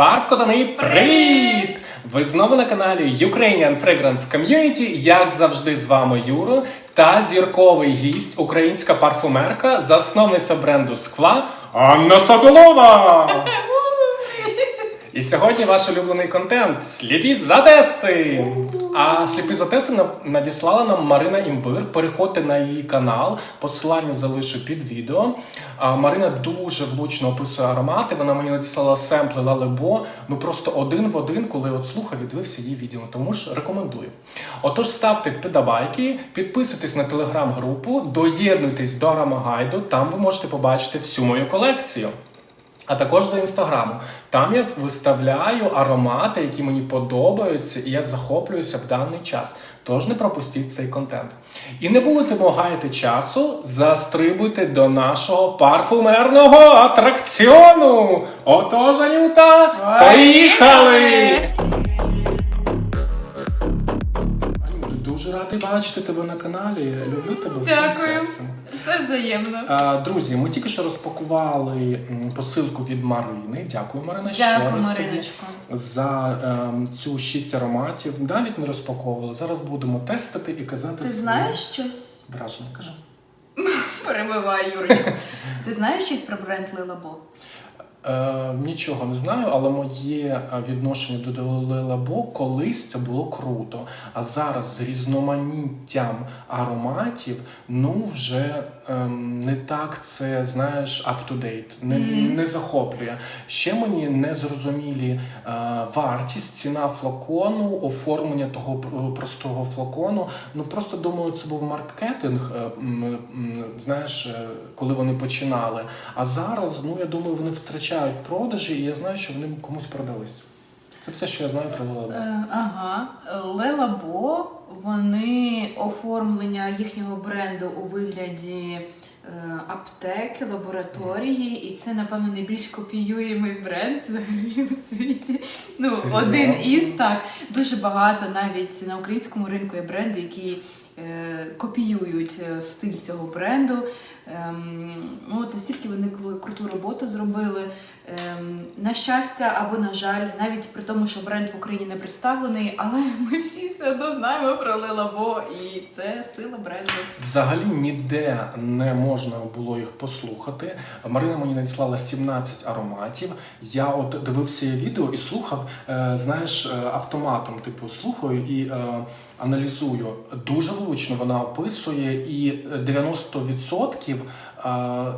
Парвкотани, привіт! Ви знову на каналі Ukrainian Fragrance Community. Як завжди, з вами Юро та зірковий гість, українська парфумерка, засновниця бренду скла Анна Соколова. І сьогодні ваш улюблений контент сліпі за тести. А сліпі за тести надіслала нам Марина Імбир. Переходьте на її канал. Посилання залишу під відео. А Марина дуже влучно описує аромати. Вона мені надіслала семпли Лалебо. Ну просто один в один, коли от слухав і дивився її відео. Тому ж рекомендую. Отож, ставте вподобайки, підписуйтесь на телеграм-групу, доєднуйтесь до Аромагайду. Там ви можете побачити всю мою колекцію. А також до інстаграму. Там я виставляю аромати, які мені подобаються, і я захоплююся в даний час. Тож не пропустіть цей контент. І не будете гаяти часу, застрибуйте до нашого парфумерного атракціону. Отож, Анюта, поїхали! Радий бачити тебе на каналі. Люблю тебе всім Дякую. серцем. Це взаємно. А, Друзі, ми тільки що розпакували м, посилку від Марини. Дякую, Марина. ще Дякую, раз тобі Мариночко. за ем, цю шість ароматів. Навіть не розпаковували. Зараз будемо тестити і казати Ти свої знаєш щось? враження. Кажу. Перебивай, Юрочку. Ти знаєш щось про бренд Лилабо? Е, нічого не знаю, але моє е, відношення до Лелабо колись це було круто. А зараз з різноманіттям ароматів, ну вже ем, не так це знаєш up to date, не, Мгм. не захоплює. Ще мені не зрозумілі е, вартість, ціна флакону, оформлення того простого флакону. Ну просто думаю, це був маркетинг. е, м, знаєш, е, коли вони починали. А зараз, ну я думаю, вони втрачають продажі, і я знаю, що вони комусь продались. Це все, що я знаю про Лелабо. Е, ага. Лелабо, вони оформлення їхнього бренду у вигляді е, аптеки, лабораторії, і це, напевно, найбільш копіюємий бренд взагалі у світі. Ну, Серйозно? один із так. Дуже багато навіть на українському ринку є бренди, які е, копіюють е, стиль цього бренду. Ем, ну, от настільки вони кру- круту роботу зробили. Ем, на щастя або на жаль, навіть при тому, що бренд в Україні не представлений, але ми всі все одно знаємо про Лелабо, і це сила бренду. Взагалі ніде не можна було їх послухати. Марина мені надіслала 17 ароматів. Я от дивився її відео і слухав, е, знаєш, е, автоматом, типу, слухаю і е, аналізую. Дуже влучно вона описує, і е, 90% е,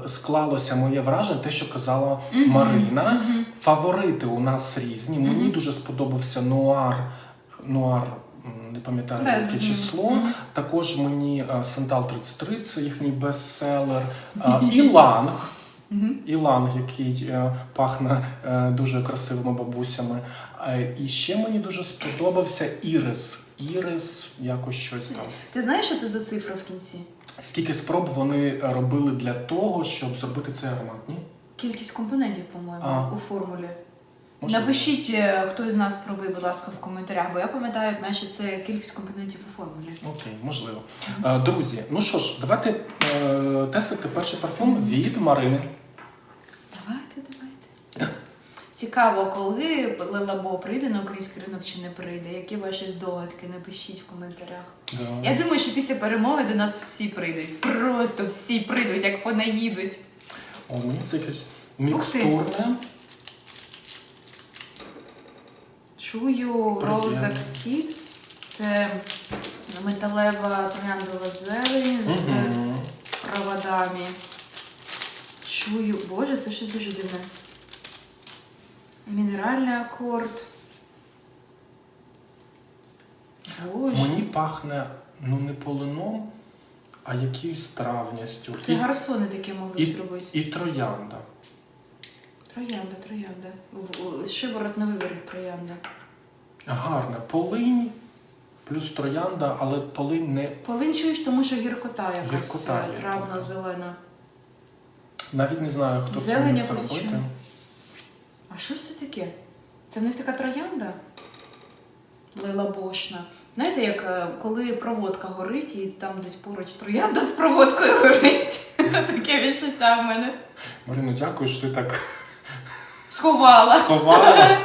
склалося моє враження, те, що казала Марина. Мгм. Фаворити у нас різні. Мені дуже сподобався нуар. Нуар, не пам'ятаю яке число. Мгм. Також мені е, Сентал 33, це їхній бестселер. Е, Іланг. Іланг, який е, пахне е, дуже красивими бабусями. Е, І ще мені дуже сподобався Ірис. Ірис, якось щось там. Ти знаєш, що це за цифра в кінці? Скільки спроб вони е, робили для того, щоб зробити цей аромат? Ні? Кількість компонентів, по-моєму, А. у формулі. Можливо. Напишіть, е, хто із нас правий, будь ласка, в коментарях, бо я пам'ятаю, наче це кількість компонентів у формулі. Окей, можливо. Е, Друзі, ну що ж, давайте е, тестити перший парфум від Марини. Давайте, давайте. Цікаво, коли Лелабо прийде на український ринок чи не прийде. Які ваші здогадки? Напишіть в коментарях. Да. Я думаю, що після перемоги до нас всі прийдуть. Просто всі прийдуть, як понаїдуть. О, мені це якесь мікстурне. Чую Приємно. розаксід. Це металева трояндова зелень з Мгм. проводами. Чую, боже, це щось дуже дивне. Мінеральний акорд. Боже. Мені пахне ну не полином, а якоюсь травністю. Це І, гарсони таке могли б зробити. і троянда. Троянда, троянда. В- в- Шиворот на виворот троянда. Гарне. Полинь плюс троянда, але полинь не Полин чуєш, тому що гіркота якась Гіркота е, є, травно-зелена. навіть не знаю, хто Зелень це міг якось зробити. А що це таке? Це в них така троянда? Лилабошна. Знаєте, як е, коли проводка горить і там десь поруч троянда з проводкою горить. Таке відчуття в мене. Марино, дякую, що ти так Сховала. Сховала.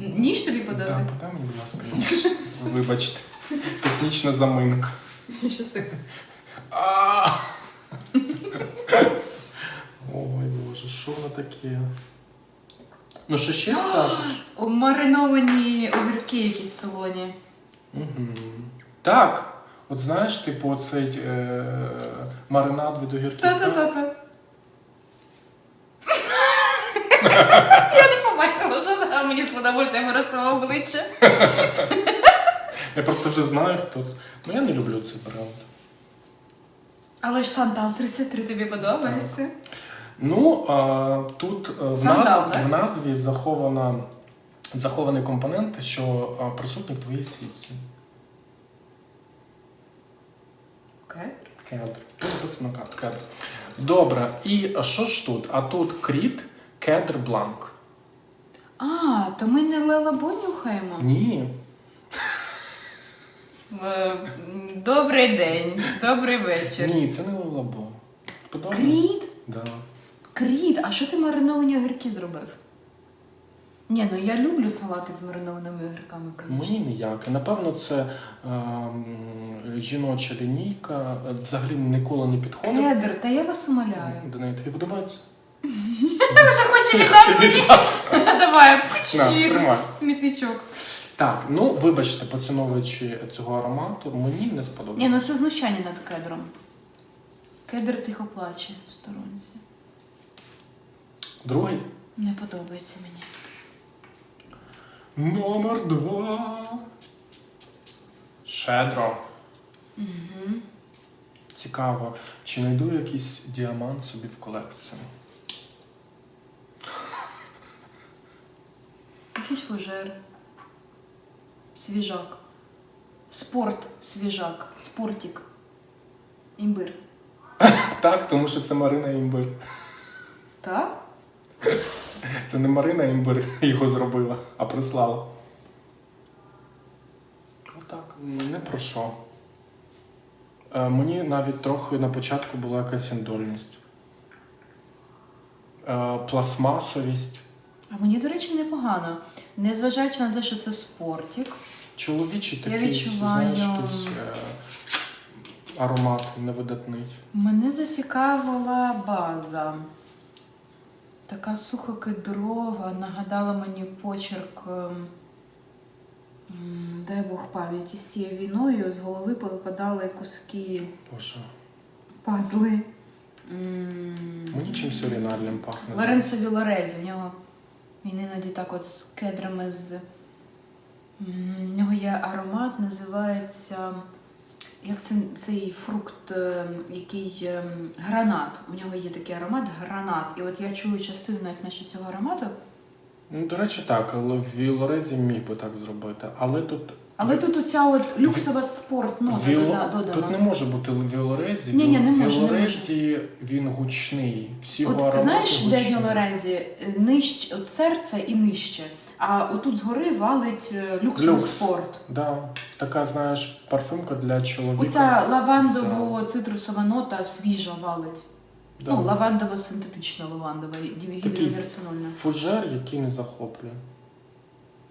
Ніж тобі подати? Так, подай мені, будь ласка, ніж. Вибачте. Технічна заминка. Щось таке. Ой, Боже, що воно таке? Ну, що ще скажеш? Мариновані огірки якісь солоні. Угу. Так. От знаєш, типу, оцей е- маринад від огірків. Та-та-та-та. Я не побачила, що там мені сподобався виростило обличчя. Я просто вже знаю, хто це. Ну я не люблю цей бренд. Але ж Сантал 33 тобі подобається. Ну, а, тут е, в, нас, в назві захована, захований компонент, що присутній в твоїй світці. Окей. Кедр. Тут написано кедр. Добре, і що ж тут? А тут кріт, кедр бланк. А, то ми не лелабу нюхаємо. Ні. Е, Добрий день, добрий вечір. Ні, це не. Подобається? Кріт? Да. Кріт, а що ти мариновані огірки зробив? Ні, ну я люблю салати з маринованими огірками, звісно. Мені ніяке. Напевно, це ем, жіноча лінійка. Взагалі ніколи не підходить. Кедр, та я вас умоляю. До неї тобі подобається? Вже хоче віддати мені. Давай, На, тримай. смітничок. Так, ну вибачте, поціновуючи цього аромату, мені не Ні, ну це знущання над кедром. Кедр тихо плаче в сторонці. Другий. Не подобається мені. Номер два. Шедро. Угу. Цікаво, чи знайду якийсь діамант собі в колекцію? Якийсь фужер. Свіжак. Спорт свіжак. Спортик. Імбир. Так, тому що це Марина Імбир. Так? Це не Марина Імбир його зробила, а прислала. Отак, не про що. Е, мені навіть трохи на початку була якась індольність. Е, пластмасовість. А мені, до речі, непогано. Незважаючи на те, що це спортик. Чоловічий Я такий, відчуваю- знаєш, якийсь е, аромат невидатний. Мене зацікавила база. Така сухокедрова, нагадала мені почерк. ем, Дай Бог пам'яті з цією війною з голови повипадали куски Боже, пазли. Мені чимось оригінальним пахне. Лоренцо Вілорезі. В нього він іноді так от з кедрами з. В нього є аромат, називається. Як це, цей фрукт, е, який е, гранат. У нього є такий аромат гранат. І от я чую частину навіть наче цього аромату. Ну, до речі, так, але в Вілорезі міг би так зробити. Але тут. Але тут оця от люксова спорт нота дода- додана. Тут не може бути Вілорезі. Ні, ні, не може, не Вілорезі він гучний. Всі його От аромати знаєш, де в. Вілорезі нижче от серце і нижче. А отут згори валить е, люксовий Люкс. спорт. Да, така, знаєш, парфюмка для чоловіка. Оця лавандово-цитрусова нота свіжа валить. Да. Ну, лавандово-синтетична лавандова, гідрогідроверсинольна. Фужер, який не захоплює.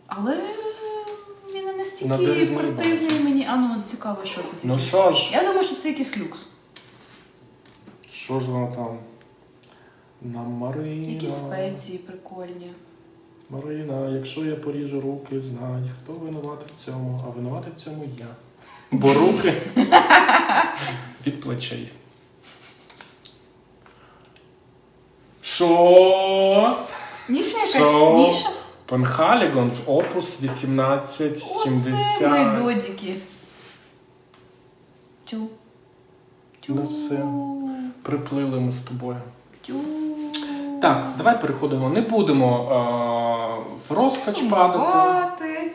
Але він не На настільки деревній противний мені. А ну цікаво, що це таке. Ну що ж, Я думаю, що це якийсь люкс. що ж воно там? На Марина. Якісь спеції прикольні. Марина, якщо я поріжу руки, знай, хто винуватий в цьому, а винуватий в цьому я. Бо руки від плечей. Що? Ніша якась ніша. Пенхалігонс опус Оце 1870. ми додіки. Тю. Тю. Ну все. Приплили ми з тобою. Тю. Так, давай переходимо. Не будемо е, в розкач падати. Сумувати.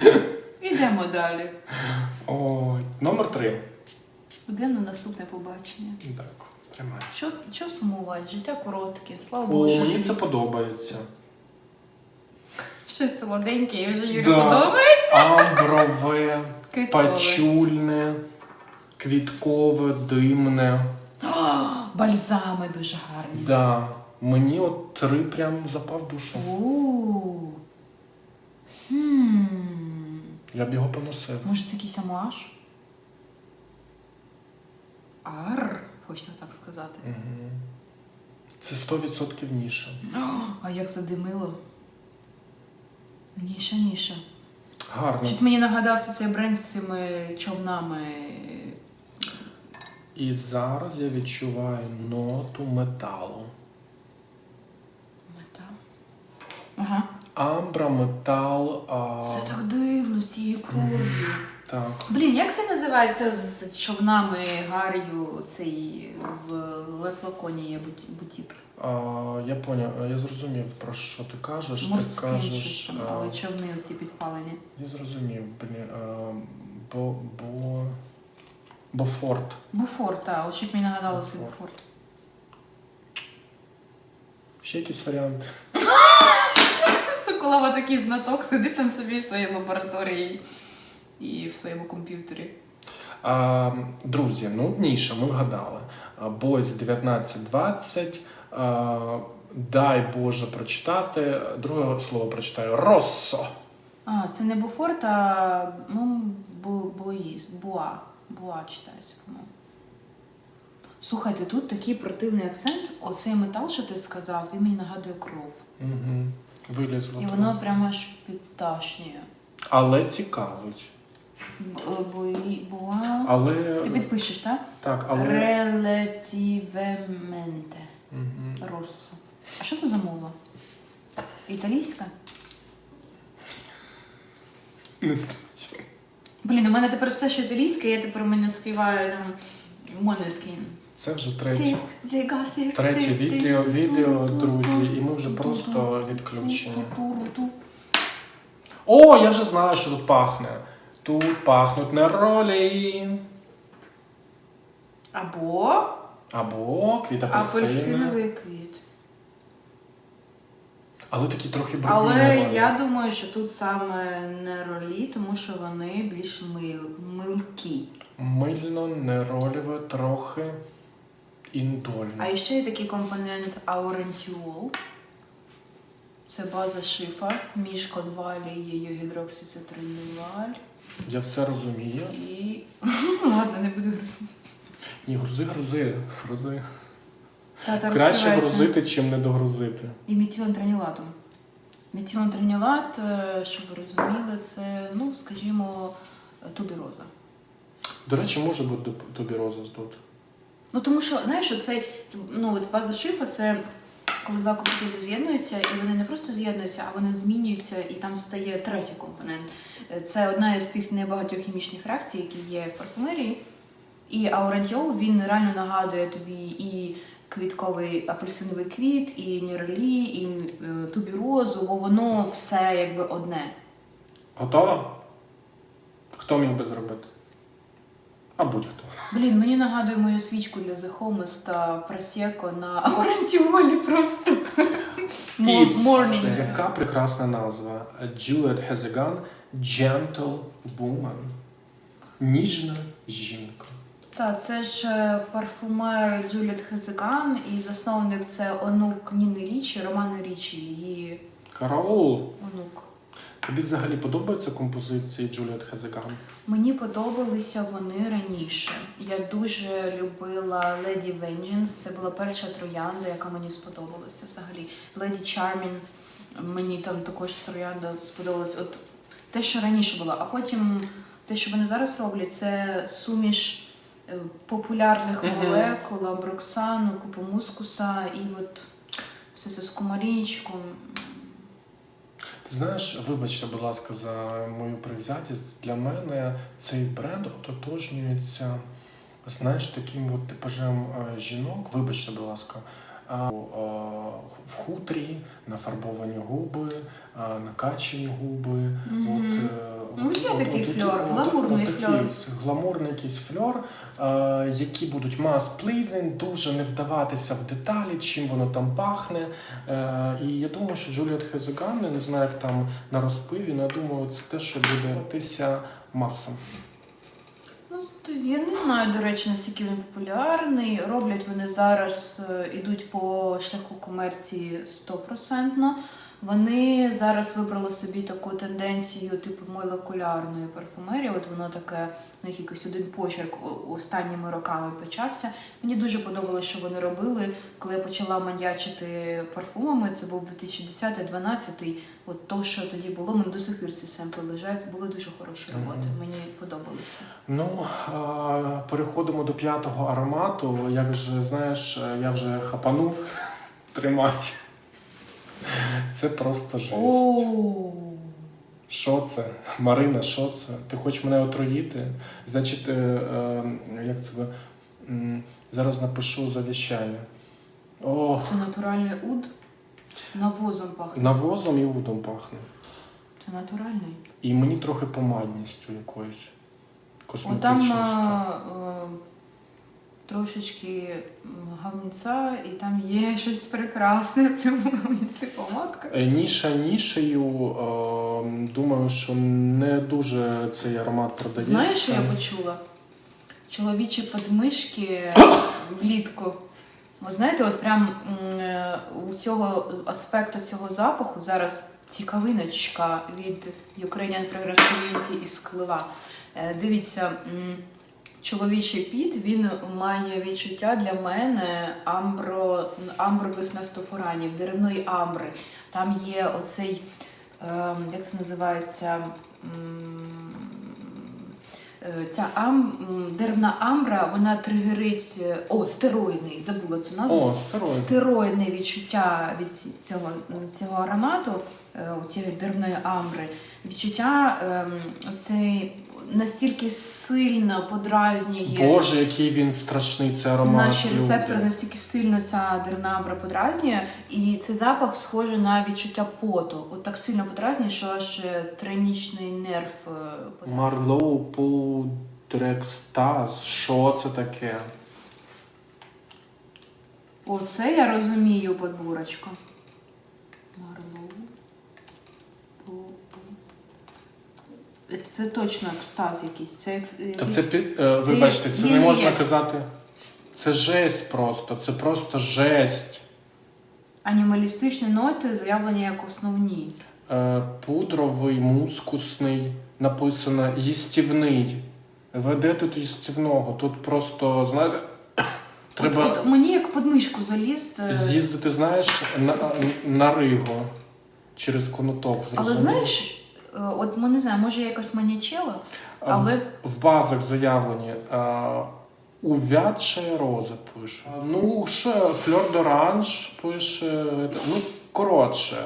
Ідемо далі. Ой, номер три. Йдемо на наступне побачення. Так, тримай. Що, що сумувати? Життя коротке. Слава О, Богу, що мені це подобається. щось солоденьке, і вже Юрі Да. подобається. Амброве, Квіткове. пачульне, квіткове, димне. О, Бальзами дуже гарні. Да. Мені от три прям запав в душу. У. Хм. Я б його поносив. Може, це якийсь амуаж? Ар, хочете так сказати. Угу. Це 100% ніша. А як задимило. Ніша, ніша. Гарно. Щось мені нагадався цей бренд з цими човнами. І зараз я відчуваю ноту металу. Метал. Ага. Амбра, метал. А... Це так дивно з цією кров'ю. Так. Блін, як це називається з човнами Гаррію цей в Лефлаконі є бутік? А, я поняв, я зрозумів, про що ти кажеш. ти кажеш. там, а, але човни оці підпалені. Я зрозумів, блін. а, Бо. бо. Бофорт. Буфор, так, от щось мені нагадало цей Буфор. буфор. Ще якісь варіанти. Соколова такий знаток, сидить сам собі в своїй лабораторії і в своєму комп'ютері. А, друзі, ну ніша, ми вгадали. Бойс 1920. А, дай Боже прочитати. Друге слово прочитаю Россо. А, це не буфор, а ну, бу, буїз, буа. Буа читається, по-моєму. Слухайте, тут такий противний акцент. Оцей метал, що ти сказав, він мені нагадує кров. Угу. Вилізло. І воно прямо аж підташнює. Але цікавить. Б- Буї, буа. Але. Ти підпишеш, так? Так, але. Релативементе. Мгм. Россо. А що це за мова? Італійська? Не знаю. Блін, у мене тепер все ще італійське, я тепер у мене співаю там Монескін. Це вже третє. Третє відео, відео, друзі, і ми вже просто відключені. О, я вже знаю, що тут пахне. Тут пахнуть неролі. Або Або квіт апельсини. апельсиновий квіт. Але такі трохи Але я думаю, що тут саме не ролі, тому що вони більш мил, милкі. Мильно, нероліве, трохи індольне. А ще є такий компонент аурентіол. Це база шифа між конвалі конвалією гідроксицитринуваль Я все розумію. і. Ладно, не буду грузити. Ні, грузи, грузи, грузи. Та-та Краще грузити, чим не догрузити. І метилантранілатом. Метилантранілат, е, щоб ви розуміли, це, ну, скажімо, тубероза. До речі, може бути тубероза тут. Ну тому що, знаєш, що цей це, ну, от база шифа це коли два компоненти з'єднуються, і вони не просто з'єднуються, а вони змінюються, і там стає третій компонент. Е, Це одна із тих небагатьох хімічних реакцій, які є в парфумерії. І аурантіол він реально нагадує тобі і квітковий апельсиновий квіт, і нірелі, і е, тубірозу, бо воно все якби одне. Готова? Хто міг би зробити? А будь-хто. Блін, мені нагадує мою свічку для The Homeless та просеко на аурантіолі просто. Morning. яка прекрасна назва. Juliet has a gun, Gentle Woman. Ніжна жінка. Так, це ж е, парфумер Джуліет Хезекан, і засновник це онук Ніни Річі, Романа Річі, її Караул. онук. Тобі взагалі подобаються композиції a gun? Мені подобалися вони раніше. Я дуже любила Леді Vengeance. Це була перша троянда, яка мені сподобалася взагалі. Леді Charming, мені там також троянда сподобалась. От те, що раніше було. А потім те, що вони зараз роблять, це суміш е, популярних молекул, амброксану, купомускуса і от все це з кумарінчиком. Знаєш, вибачте, будь ласка, за мою привзятість. Для мене цей бренд ототожнюється, знаєш, таким от типажем е, жінок. Вибачте, будь ласка, в хутрі, нафарбовані губи, накачані губи. Мгм. От, е, Ну, от- є от- такий от фльор, от- гламурний фльор. Гламурний якийсь фльор, е, які будуть mass-pleasing, дуже не вдаватися в деталі, чим воно там пахне. Е, і я думаю, що Джуліет Хезеган, не знаю, як там на розпиві, але я думаю, це те, що буде тися масам. Ну, то я не знаю, до речі, наскільки він популярний. Роблять вони зараз, йдуть ідуть по шляху комерції стопроцентно. Вони зараз вибрали собі таку тенденцію, типу молекулярної парфумерії. От воно таке, у них якийсь один почерк останніми роками почався. Мені дуже подобалося, що вони робили. Коли я почала маньячити парфумами, це був 2010-2012. От то, що тоді було, в мене до сих пір ці семпли лежать. Були дуже хороші роботи. Мгм. Мені подобалися. Ну, переходимо до п'ятого аромату. Як же, знаєш, я вже хапанув, тримай. Це просто жесть. О, Що це? Марина, що це? Ти хочеш мене отруїти? Значить, е, е, як це? м, Зараз напишу завіщання. О, це натуральний уд. Навозом пахне. навозом і удом пахне. Це натуральний. І мені трохи помадністю якоюсь. Косметичністю. а, е, трошечки гавніця, і там є щось прекрасне в цьому гавніці помадка. Е, Ніша нішею. е, Думаю, що не дуже цей аромат продається. Знаєш, що я почула? Чоловічі подмишки влітку. От знаєте, от прям е, у цього аспекту цього запаху зараз цікавиночка від Ukrainian Fragrance Community із Клива. Дивіться, чоловічий піт він має відчуття для мене амбро, амбрових нафтофуранів, деревної амбри. Там є оцей, ем, як це називається? е, Ця ам, деревна амбра, вона тригерить. е, О, стероїдний, забула цю назву. О, стероїд. Стероїдне відчуття від цього, цього аромату, е, цієї деревної амбри. Відчуття ем, цей настільки сильно подразнює. Боже, який він страшний, цей аромат. Наші люди. рецептори настільки сильно ця деревна амбра подразнює, і цей запах схожий на відчуття поту. От так сильно подразнює, що аж е, тринічний нерв е, подразнює. Марлоу Пудрекстаз. Що це таке? Оце я розумію, подбурочка. Марлоу. Це точно екстаз якийсь. Це, Та це е, це- Вибачте, це не можна казати. Це жесть просто. Це просто жесть. анімалістичні ноти заявлені як основні. Е, Пудровий, мускусний, написано їстівний. Веде тут їстівного. Тут просто, знаєте, треба. От, от мені як подмишку заліз. е, З'їздити, знаєш, на, на Ригу через конотоп. Але знаєш, от ми не знаю, може якась манячела, але В базах заявлені. А, увядшая роза пише. Ну, що, фльор доранж пише. Ну, коротше,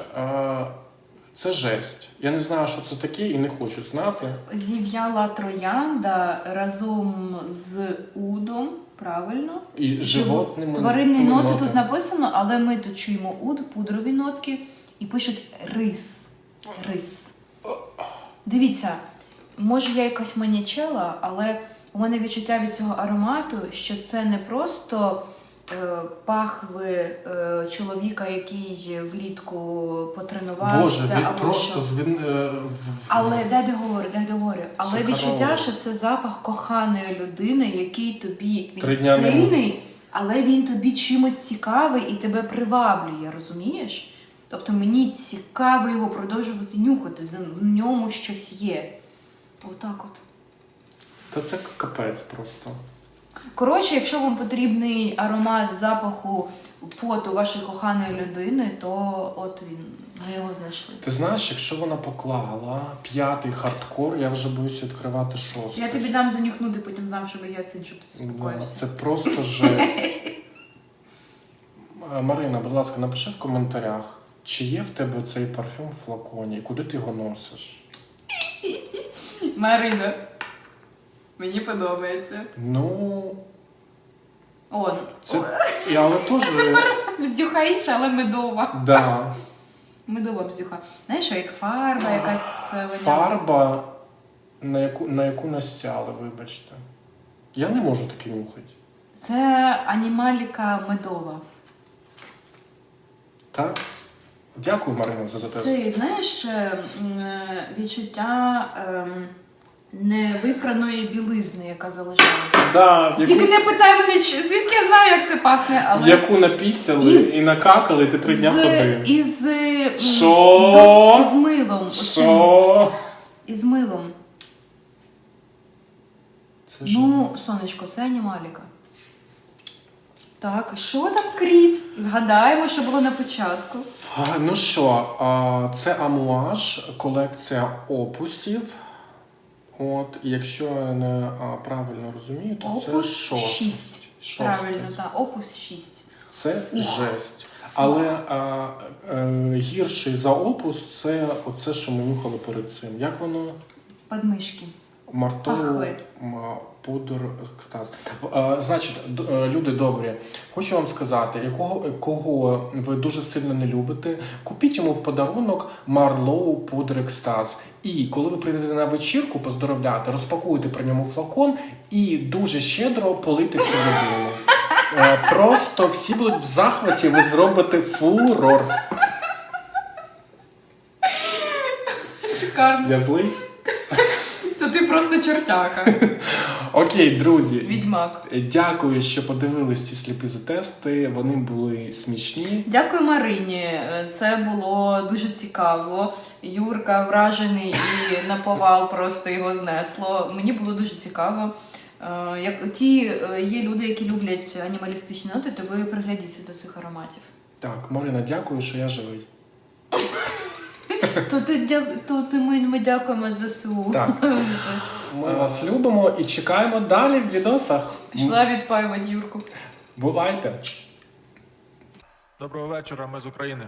це жесть. Я не знаю, що це таке, і не хочу знати. зів'яла троянда разом з удом, правильно? І животними. Тваринні ну, ноти тут написано, але ми тут чуємо уд, пудрові нотки і пишуть рис. Рис. Дивіться, може я якась манячела, але у мене відчуття від цього аромату, що це не просто е, пахви е, чоловіка, який влітку потренувався, Боже, він або просто що. звін... е, в- Але дай договорю, дай договорю. Але Це відчуття, що це запах коханої людини, який тобі він Три дня не сильний, але він тобі чимось цікавий і тебе приваблює, розумієш? Тобто мені цікаво його продовжувати нюхати, в ньому щось є. Отак от. Та це капець просто. Коротше, якщо вам потрібний аромат запаху поту вашої коханої людини, то от він, ми його знайшли. Ти знаєш, якщо вона поклала п'ятий хардкор, я вже боюсь відкривати шостий. Я тобі дам занюхнути, потім дам, щоб я сиджу, ти Да, заспокоївся. Це просто жесть. Е, Марина, будь ласка, напиши в коментарях, чи є в тебе цей парфюм в флаконі і куди ти його носиш? Марина. Мені подобається. Ну, Он. це. І, але теж. Бздюха інша, але медова. Да. Медова бздюха. Знаєш, що, як фарба якась е. Фарба, на яку, на яку настяли, вибачте. Я не можу таке нюхати. Це анімаліка медова. Так? Дякую, Марина, за за те. Це, знаєш, е, е, відчуття ем, невипраної білизни, яка залишалася. Да, Тільки не питай мене, звідки я знаю, як це пахне, але яку напісяли Із- і накакали, ти три дня ходив. із, Що? дос- із милом. Що? Із милом. Це Ну, сонечко, це анімаліка. Так, що там кріт? Згадаємо, що було на початку. А, ну що, а, це амуаж, колекція опусів. От, якщо я не а, правильно розумію, то Опус це шост. 6. Шост. Правильно, так, опус 6. Це жесть. Але а, е, гірший за опус це оце, що ми нюхали перед цим. Як воно? Подмишки. Мартову Пахви. м, пудр екстаз. Е, Значить, е, люди добрі, хочу вам сказати, якого кого ви дуже сильно не любите, купіть йому в подарунок Марлоу пудр екстаз. І коли ви прийдете на вечірку поздоровляти, розпакуйте при ньому флакон і дуже щедро полийте цю людину. Е, Просто всі будуть в захваті, ви зробите фурор. Шикарно. Я злий? Просто чортяка. Окей, друзі. Відьмак. Дякую, що подивились ці сліпі тести. Вони були смішні. Дякую Марині. Це було дуже цікаво. Юрка вражений і наповал просто його знесло. Мені було дуже цікаво. Е, Як ті е, є люди, які люблять анімалістичні ноти, то ви приглядіться до цих ароматів. Так, Марина, дякую, що я живий. То ти дя- то ти ми, ми дякуємо ЗСУ. Так. Ми вас любимо і чекаємо далі в відосах. Пішла відпаювати Юрку. Бувайте! Доброго вечора, ми з України.